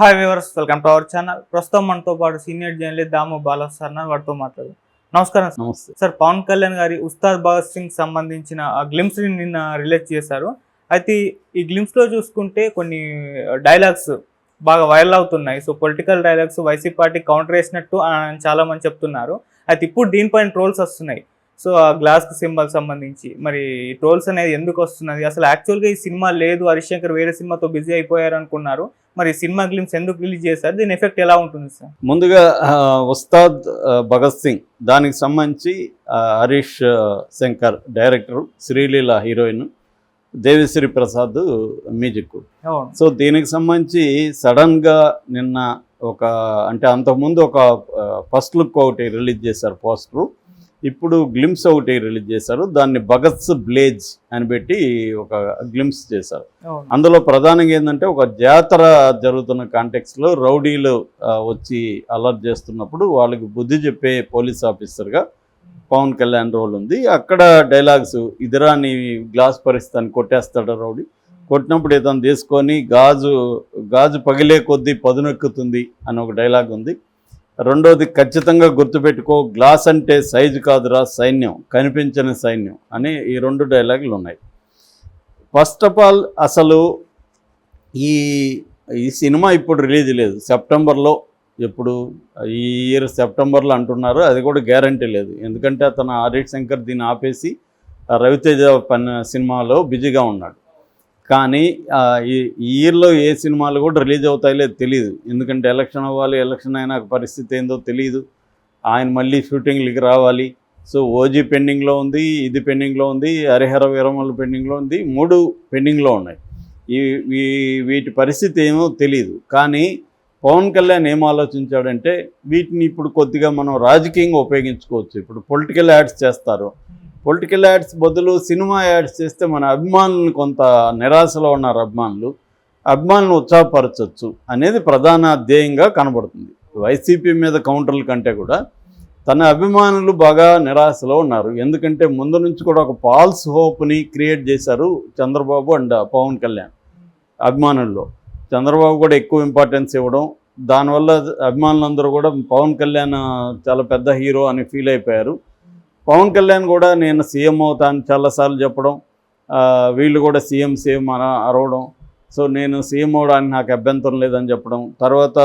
Hi viewers welcome to our channel ప్రస్తుతం మనతో పాటు senior journalist Damu Bala sir. వారితో మాట్లాడు నమస్కారం సార్. నమస్తే. సార్ పవన్ కళ్యాణ్ గారి ఉస్తాద్ భగత్ సింగ్ సంబంధించిన ఆ గ్లిమ్స్ని నిన్న రిలీజ్ చేశారు. అయితే ఈ గ్లిమ్స్లో చూసుకుంటే కొన్ని డైలాగ్స్ బాగా వైరల్ అవుతున్నాయి. So political dialogues YCP party counter వేసినట్టు చాలా మంది చెప్తున్నారు. అయితే ఇప్పుడు దీనిపైన ట్రోల్స్ వస్తున్నాయి. సో ఆ గ్లాస్ సింబల్ సంబంధించి. మరి ట్రోల్స్ అనేది ఎందుకు వస్తున్నది? అసలు యాక్చువల్గా ఈ సినిమా లేదు. హరిశంకర్ వేరే సినిమాతో బిజీ అయిపోయారు అనుకున్నారు. మరి సినిమా గ్లిమ్స్ ఎందుకు రిలీజ్ చేశారు? దీని ఎఫెక్ట్ ఎలా ఉంటుంది సార్? ముందుగా ఉస్తాద్ భగత్ సింగ్ దానికి సంబంధించి Harish Shankar director Sreeleela heroine Devi Sri Prasad music. So దీనికి సంబంధించి సడన్గా నిన్న ఒక అంటే అంతకుముందు ఒక ఫస్ట్ లుక్ ఒకటి రిలీజ్ చేశారు పోస్టరు ఇప్పుడు గ్లిమ్స్ ఒకటి రిలీజ్ చేశారు. దాన్ని భగత్స్ బ్లేజ్ అని పెట్టి ఒక గ్లిమ్స్ చేశారు. అందులో ప్రధానంగా ఏంటంటే ఒక జాతర జరుగుతున్న కాంటెక్స్లో రౌడీలు వచ్చి అలర్ట్ చేస్తున్నప్పుడు వాళ్ళకి బుద్ధి చెప్పే పోలీస్ ఆఫీసర్గా పవన్ కళ్యాణ్ రోల్ ఉంది. అక్కడ డైలాగ్స్ ఇదిరా నీ గ్లాస్ పరిస్థితిని కొట్టేస్తాడు రౌడీ. కొట్టినప్పుడు ఇతను తీసుకొని గాజు గాజు పగిలే కొద్దీ పదునెక్కుతుంది అని ఒక డైలాగ్ ఉంది. రెండోది ఖచ్చితంగా గుర్తుపెట్టుకో గ్లాస్ అంటే సైజు కాదురా సైన్యం. కనిపించని సైన్యం అని ఈ రెండు డైలాగులు ఉన్నాయి. ఫస్ట్ ఆఫ్ ఆల్ అసలు ఈ ఈ సినిమా ఇప్పుడు రిలీజ్ లేదు. సెప్టెంబర్లో ఎప్పుడు ఈ ఇయర్ సెప్టెంబర్లో అంటున్నారు అది కూడా గ్యారంటీ లేదు. ఎందుకంటే అతను ఆర్య శంకర్ దీన్ని ఆపేసి రవితేజ పని సినిమాలో బిజీగా ఉన్నాడు. కానీ ఈ ఇయర్లో ఏ సినిమాలు కూడా రిలీజ్ అవుతాయో లేదు తెలియదు ఎందుకంటే ఎలక్షన్ అవ్వాలి ఎలక్షన్ అయినా పరిస్థితి ఏందో తెలియదు ఆయన మళ్ళీ షూటింగ్లకి రావాలి. సో ఓజీ పెండింగ్లో ఉంది ఇది పెండింగ్లో ఉంది హరిహర వీరమల్లు పెండింగ్లో ఉంది మూడు పెండింగ్లో ఉన్నాయి. ఈ వీటి పరిస్థితి ఏమో తెలియదు కానీ పవన్ కళ్యాణ్ ఏం ఆలోచించాడంటే వీటిని ఇప్పుడు కొద్దిగా మనం రాజకీయంగా ఉపయోగించుకోవచ్చు. ఇప్పుడు పొలిటికల్ యాడ్స్ చేస్తారు. పొలిటికల్ యాడ్స్ బదులు సినిమా యాడ్స్ చేస్తే మన అభిమానులను కొంత నిరాశలో ఉన్నారు అభిమానులు. అభిమానులను ఉత్సాహపరచవచ్చు అనేది ప్రధాన ధ్యేయంగా కనబడుతుంది. వైసీపీ మీద కౌంటర్ల కంటే కూడా తన అభిమానులు బాగా నిరాశలో ఉన్నారు. ఎందుకంటే ముందు నుంచి కూడా ఒక ఫాల్స్ హోప్ని క్రియేట్ చేశారు చంద్రబాబు అండ్ పవన్ కళ్యాణ్ అభిమానుల్లో. చంద్రబాబు కూడా ఎక్కువ ఇంపార్టెన్స్ ఇవ్వడం దానివల్ల అభిమానులందరూ కూడా పవన్ కళ్యాణ్ చాలా పెద్ద హీరో అని ఫీల్ అయిపోయారు. పవన్ కళ్యాణ్ కూడా నేను సీఎం అవుతాను చాలాసార్లు చెప్పడం వీళ్ళు కూడా సీఎం సీఎం అన అరవడం. సో నేను సీఎం అవడానికి నాకు అభ్యంతరం లేదని చెప్పడం. తర్వాత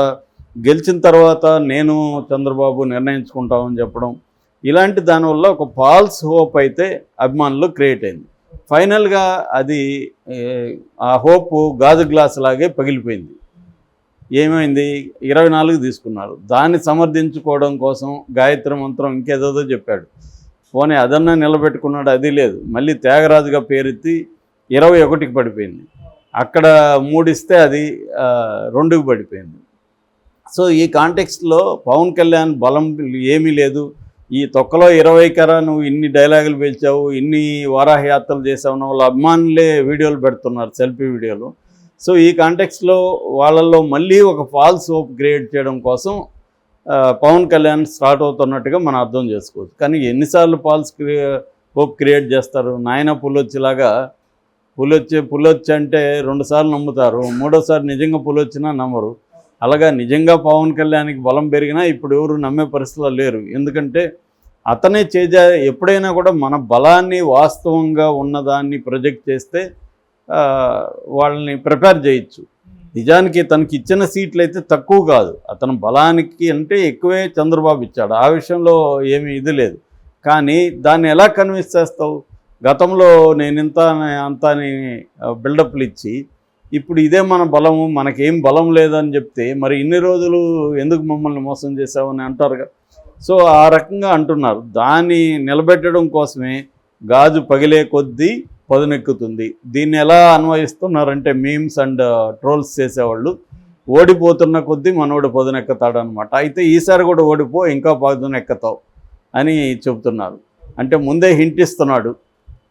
గెలిచిన తర్వాత నేను చంద్రబాబు నిర్ణయించుకుంటామని చెప్పడం. ఇలాంటి దానివల్ల ఒక ఫాల్స్ హోప్ అయితే అభిమానులు క్రియేట్ అయింది. ఫైనల్గా అది ఆ హోప్ గాజు గ్లాస్ లాగే పగిలిపోయింది. ఏమైంది? ఇరవై నాలుగు తీసుకున్నారు. దాన్ని సమర్థించుకోవడం కోసం గాయత్రి మంత్రం ఇంకేదేదో చెప్పాడు. పోనీ అదన్నా నిలబెట్టుకున్నాడు అది లేదు. మళ్ళీ త్యాగరాజుగా పేరెత్తి ఇరవై ఒకటికి పడిపోయింది. అక్కడ మూడిస్తే అది రెండుకి పడిపోయింది. సో ఈ కాంటెక్స్ట్లో పవన్ కళ్యాణ్ బలం ఏమీ లేదు. ఈ తొక్కలో ఇరవై కరా నువ్వు ఇన్ని డైలాగులు పిలిచావు ఇన్ని వారాహయాత్రలు చేసావు వాళ్ళ అభిమానులే వీడియోలు పెడుతున్నారు సెల్ఫీ వీడియోలు. సో ఈ కాంటెక్స్లో వాళ్ళల్లో మళ్ళీ ఒక ఫాల్స్ హోప్ క్రియేట్ చేయడం కోసం పవన్ కళ్యాణ్ స్టార్ట్ అవుతున్నట్టుగా మనం అర్థం చేసుకోవచ్చు. కానీ ఎన్నిసార్లు పాల్స్ క్రియే హోప్ క్రియేట్ చేస్తారు? నాయన పుల్లొచ్చిలాగా పులొచ్చి పులొచ్చి అంటే రెండుసార్లు నమ్ముతారు. మూడోసారి నిజంగా పులొచ్చినా నమ్మరు. అలాగా నిజంగా పవన్ కళ్యాణ్కి బలం పెరిగినా ఇప్పుడు ఎవరు నమ్మే పరిస్థితులు లేరు. ఎందుకంటే అతనే చేజా ఎప్పుడైనా కూడా మన బలాన్ని వాస్తవంగా ఉన్నదాన్ని ప్రొజెక్ట్ చేస్తే వాళ్ళని ప్రిపేర్ చేయొచ్చు. నిజానికి తనకి ఇచ్చిన సీట్లు అయితే తక్కువ కాదు. అతను బలానికి అంటే ఎక్కువే చంద్రబాబు ఇచ్చాడు. ఆ విషయంలో ఏమీ ఇది లేదు. కానీ దాన్ని ఎలా కన్విన్స్ చేస్తావు? గతంలో నేను ఇంత అంత అని బిల్డప్లు ఇచ్చి ఇప్పుడు ఇదే మన బలము మనకేం బలం లేదని చెప్తే మరి ఇన్ని రోజులు ఎందుకు మమ్మల్ని మోసం చేసావని అంటారుగా సో ఆ రకంగా అంటున్నారు. దాన్ని నిలబెట్టడం కోసమే గాజు పగిలే కొద్దీ పదునెక్కుతుంది. దీన్ని ఎలా అన్వయిస్తున్నారంటే మీమ్స్ అండ్ ట్రోల్స్ చేసేవాళ్ళు. ఓడిపోతున్న కొద్దీ మనోడు పదునెక్కుతాడనమాట అయితే ఈసారి కూడా ఓడిపో ఇంకా పదునెక్కుతావు అని చెబుతున్నారు. అంటే ముందే హింట్ ఇస్తున్నాడు.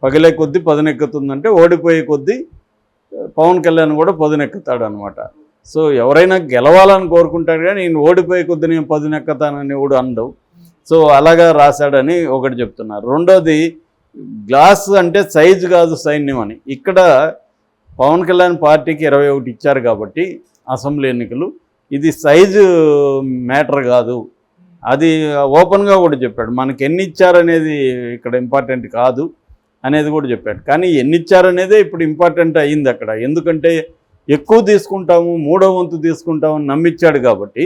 పగిలే కొద్దీ పదునెక్కుతుందంటే ఓడిపోయే కొద్దీ పవన్ కళ్యాణ్ కూడా పదునెక్కుతాడు అనమాట సో ఎవరైనా గెలవాలని కోరుకుంటాడు కానీ నేను ఓడిపోయే కొద్ది నేను పదునెక్కుతానని ఎవడు అనడు. సో అలాగా రాశాడని ఒకటి చెప్తున్నారు. రెండోది గ్లాస్ అంటే సైజు కాదు సైన్యం అని. ఇక్కడ పవన్ కళ్యాణ్ పార్టీకి ఇరవై ఒకటి ఇచ్చారు కాబట్టి అసెంబ్లీ ఎన్నికలు. ఇది సైజు మ్యాటర్ కాదు. అది ఓపెన్గా కూడా చెప్పాడు. మనకి ఎన్ని ఇచ్చారనేది ఇక్కడ ఇంపార్టెంట్ కాదు అనేది కూడా చెప్పాడు. కానీ ఎన్ని ఇచ్చారనేదే ఇప్పుడు ఇంపార్టెంట్ అయ్యింది అక్కడ. ఎందుకంటే ఎక్కువ తీసుకుంటాము మూడో వంతు తీసుకుంటాము అని నమ్మిచ్చాడు కాబట్టి.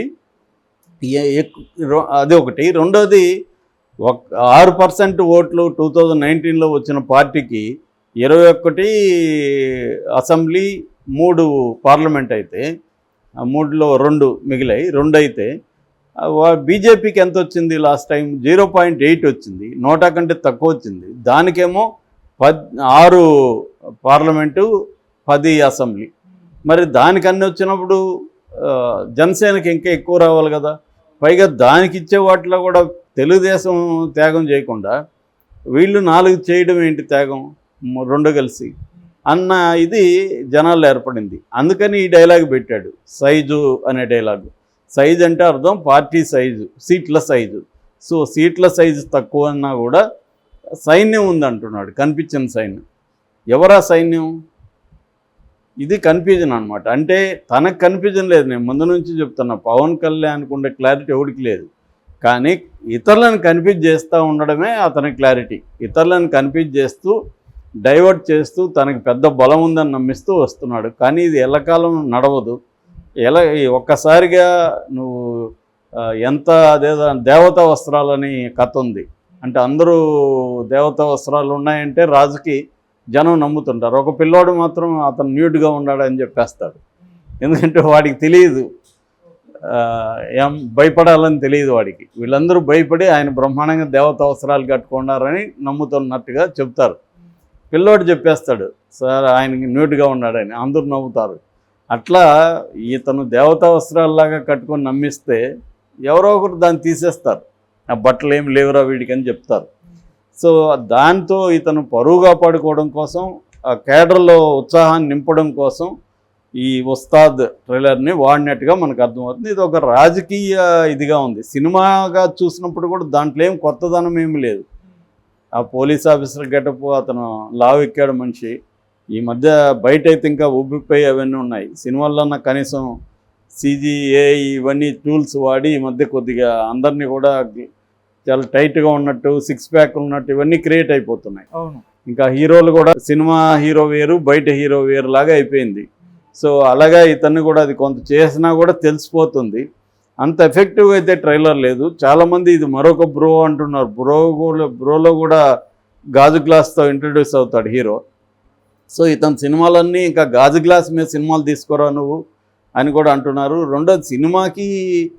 అది ఒకటి రెండోది ఒక ఆరు పర్సెంట్ ఓట్లు టూ థౌజండ్ నైన్టీన్లో వచ్చిన పార్టీకి ఇరవై ఒకటి అసెంబ్లీ మూడు పార్లమెంట్ అయితే మూడులో రెండు మిగిలాయి రెండు అయితే బీజేపీకి ఎంత వచ్చింది last time? Zero point eight వచ్చింది నోటా కంటే తక్కువ వచ్చింది. దానికేమో పద్ ఆరు పార్లమెంటు పది అసెంబ్లీ. మరి దానికన్నీ వచ్చినప్పుడు జనసేనకి ఇంకా ఎక్కువ రావాలి కదా. పైగా దానికి ఇచ్చే వాటిలో కూడా తెలుగుదేశం త్యాగం చేయకుండా వీళ్ళు నాలుగు చేయడం ఏంటి త్యాగం? రెండు కలిసి. అన్న ఇది జనాల్లో ఏర్పడింది. అందుకని ఈ డైలాగ్ పెట్టాడు. సైజు అనే డైలాగు. సైజ్ అంటే అర్థం పార్టీ సైజు సీట్ల సైజు. సో సీట్ల సైజు తక్కువ అన్నా కూడా సైన్యం ఉందంటున్నాడు. కనిపించిన సైన్యం. ఎవరా సైన్యం? ఇది కన్ఫ్యూజన్ అనమాట అంటే తనకు కన్ఫ్యూజన్ లేదు. నేను ముందు నుంచి చెప్తున్నా. పవన్ కళ్యాణ్కి ఉండే క్లారిటీ ఎవరికి లేదు. కానీ ఇతరులను కన్ఫ్యూజ్ చేస్తూ ఉండడమే అతని క్లారిటీ. ఇతరులను కన్ఫ్యూజ్ చేస్తూ డైవర్ట్ చేస్తూ తనకి పెద్ద బలం ఉందని నమ్మిస్తూ వస్తున్నాడు. కానీ ఇది ఎల్లకాలం నడవదు. ఎలా ఒక్కసారిగా నువ్వు ఎంత అదే దేవతా వస్త్రాలని కథ ఉంది. అంటే అందరూ దేవతా వస్త్రాలు ఉన్నాయంటే రాజుకి జనం నమ్ముతుంటారు. ఒక పిల్లోడు మాత్రం అతను న్యూట్గా ఉన్నాడని చెప్పేస్తాడు. ఎందుకంటే వాడికి తెలియదు. ఏం భయపడాలని తెలియదు వాడికి. వీళ్ళందరూ భయపడి ఆయన బ్రహ్మాండంగా దేవత అవసరాలు కట్టుకున్నారని నమ్ముతున్నట్టుగా చెప్తారు. పిల్లోడు చెప్పేస్తాడు సార్ ఆయనకి న్యూట్గా ఉన్నాడని అందరూ నవ్వుతారు. అట్లా ఇతను దేవతా వస్త్రాల్లాగా కట్టుకొని నమ్మిస్తే ఎవరో ఒకరు దాన్ని తీసేస్తారు. ఆ బట్టలు ఏమి లేవురా వీడికి అని చెప్తారు. సో దాంతో ఇతను పరువుగా పడుకోవడం కోసం ఆ కేడర్లో ఉత్సాహాన్ని నింపడం కోసం ఈ ఉస్తాద్ ట్రైలర్ని వాడినట్టుగా మనకు అర్థమవుతుంది. ఇది ఒక రాజకీయ ఇదిగా ఉంది. సినిమాగా చూసినప్పుడు కూడా దాంట్లో ఏం కొత్తదనం ఏమి లేదు. ఆ పోలీస్ ఆఫీసర్ గెటప్ అతను లావు ఎక్కాడు మనిషి. ఈ మధ్య బయట అయితే ఇంకా ఉబ్బిపోయి అవన్నీ ఉన్నాయి. సినిమాల్లో కనీసం సిజిఏ ఇవన్నీ టూల్స్ వాడి ఈ మధ్య కొద్దిగా అందరినీ కూడా చాలా టైట్గా ఉన్నట్టు సిక్స్ ప్యాక్ ఉన్నట్టు ఇవన్నీ క్రియేట్ అయిపోతున్నాయి. అవును. ఇంకా హీరోలు కూడా సినిమా హీరో వేరు బయట హీరో వేరు లాగా అయిపోయింది. సో అలాగా ఇతన్ని కూడా అది కొంత చేసినా కూడా తెలిసిపోతుంది. అంత ఎఫెక్టివ్ అయితే ట్రైలర్ లేదు. చాలామంది ఇది మరొక బ్రో అంటున్నారు. బ్రో కూడా బ్రోలో కూడా గాజు గ్లాస్తో ఇంట్రడ్యూస్ అవుతాడు హీరో. సో ఇతని సినిమాలన్నీ ఇంకా గాజు గ్లాస్ మీద సినిమాలు తీసుకురా నువ్వు అని కూడా అంటున్నారు. రెండోది సినిమాకి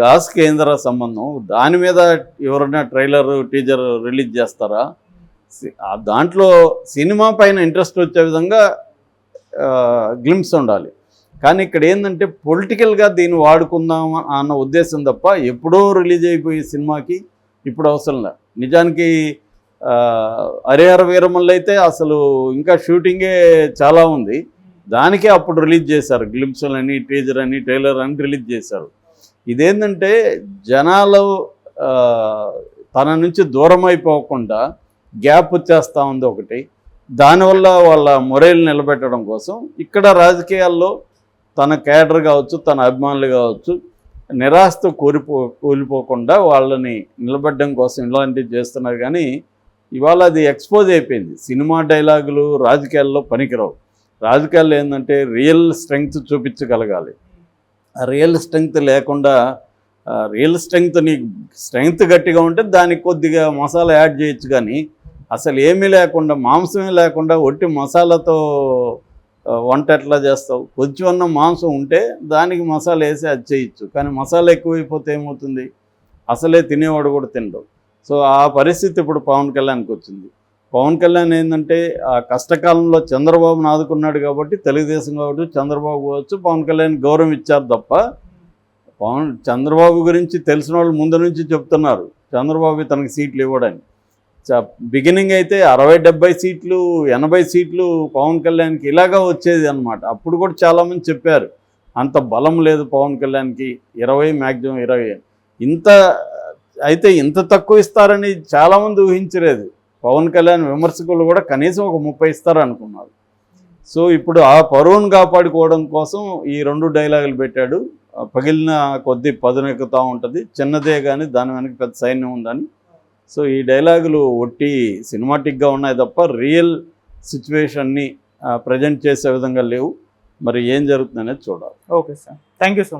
గాజ్ కేంద్ర సంబంధం. దాని మీద ఎవరైనా ట్రైలర్ టీజర్ రిలీజ్ చేస్తారా? సి- దాంట్లో సినిమా పైన ఇంట్రెస్ట్ వచ్చే విధంగా గ్లిమ్స్ ఉండాలి. కానీ ఇక్కడ ఏంటంటే పొలిటికల్గా దీన్ని వాడుకుందాం అన్న ఉద్దేశం తప్ప ఎప్పుడో రిలీజ్ అయిపోయే సినిమాకి ఇప్పుడు అవసరం లే నిజానికి ఆ, హరిహర వీరమల్లు అయితే అసలు ఇంకా షూటింగే చాలా ఉంది. దానికే అప్పుడు రిలీజ్ చేశారు. గ్లిమ్స్లు అని టీజర్ అని ట్రైలర్ అని రిలీజ్ చేశారు. ఇదేంటంటే జనాలు తన నుంచి దూరం అయిపోకుండా గ్యాప్ వచ్చేస్తూ ఉంది ఒకటి. దానివల్ల వాళ్ళ మొరైలు నిలబెట్టడం కోసం ఇక్కడ రాజకీయాల్లో తన కేడర్ కావచ్చు తన అభిమానులు కావచ్చు నిరాశతో కోరిపో కూలిపోకుండా వాళ్ళని నిలబెట్టడం కోసం ఇలాంటివి చేస్తున్నారు. కానీ ఇవాళ అది ఎక్స్పోజ్ అయిపోయింది. సినిమా డైలాగులు రాజకీయాల్లో పనికిరావు. రాజకీయాల్లో ఏంటంటే రియల్ స్ట్రెంగ్త్ చూపించగలగాలి. ఆ రియల్ స్ట్రెంగ్త్ లేకుండా రియల్ స్ట్రెంగ్త్ నీకు స్ట్రెంగ్త్ గట్టిగా ఉంటే దానికి కొద్దిగా మసాలా యాడ్ చేయొచ్చు కానీ అసలు ఏమీ లేకుండా మాంసమే లేకుండా ఒట్టి మసాలాతో వంట ఎట్లా చేస్తావు? కొంచెం అన్న మాంసం ఉంటే దానికి మసాలా వేసి అది చేయొచ్చు. కానీ మసాలా ఎక్కువైపోతే ఏమవుతుంది? అసలే తినేవాడు కూడా తినడు. సో ఆ పరిస్థితి ఇప్పుడు పవన్ కళ్యాణ్కి వచ్చింది. పవన్ కళ్యాణ్ ఏంటంటే ఆ కష్టకాలంలో చంద్రబాబును ఆదుకున్నాడు కాబట్టి తెలుగుదేశం కావచ్చు చంద్రబాబు కావచ్చు పవన్ కళ్యాణ్ గౌరవం ఇచ్చారు తప్ప పవన్ చంద్రబాబు గురించి తెలిసిన వాళ్ళు ముందు నుంచి చెప్తున్నారు. చంద్రబాబు తనకి సీట్లు ఇవ్వడానికి బిగినింగ్ అయితే అరవై డెబ్బై సీట్లు ఎనభై సీట్లు పవన్ కళ్యాణ్కి ఇలాగా వచ్చేది అనమాట అప్పుడు కూడా చాలామంది చెప్పారు అంత బలం లేదు పవన్ కళ్యాణ్కి ఇరవై మ్యాక్సిమం ఇరవై. ఇంత అయితే ఇంత తక్కువ ఇస్తారని చాలామంది ఊహించలేదు. పవన్ కళ్యాణ్ విమర్శకులు కూడా కనీసం ఒక ముప్పై ఇస్తారు అనుకున్నారు. సో ఇప్పుడు ఆ పరువును కాపాడుకోవడం కోసం ఈ రెండు డైలాగులు పెట్టాడు. పగిలిన కొద్ది పదునెక్కుతూ ఉంటుంది. చిన్నదే కానీ దాని వెనక పెద్ద సైన్యం ఉందని సో ఈ డైలాగులు ఒట్టి సినిమాటిక్గా ఉన్నాయి తప్ప రియల్ సిచ్యువేషన్ని ప్రజెంట్ చేసే విధంగా లేవు. మరి ఏం జరుగుతుందనేది చూడాలి. Okay sir. Thank you so much.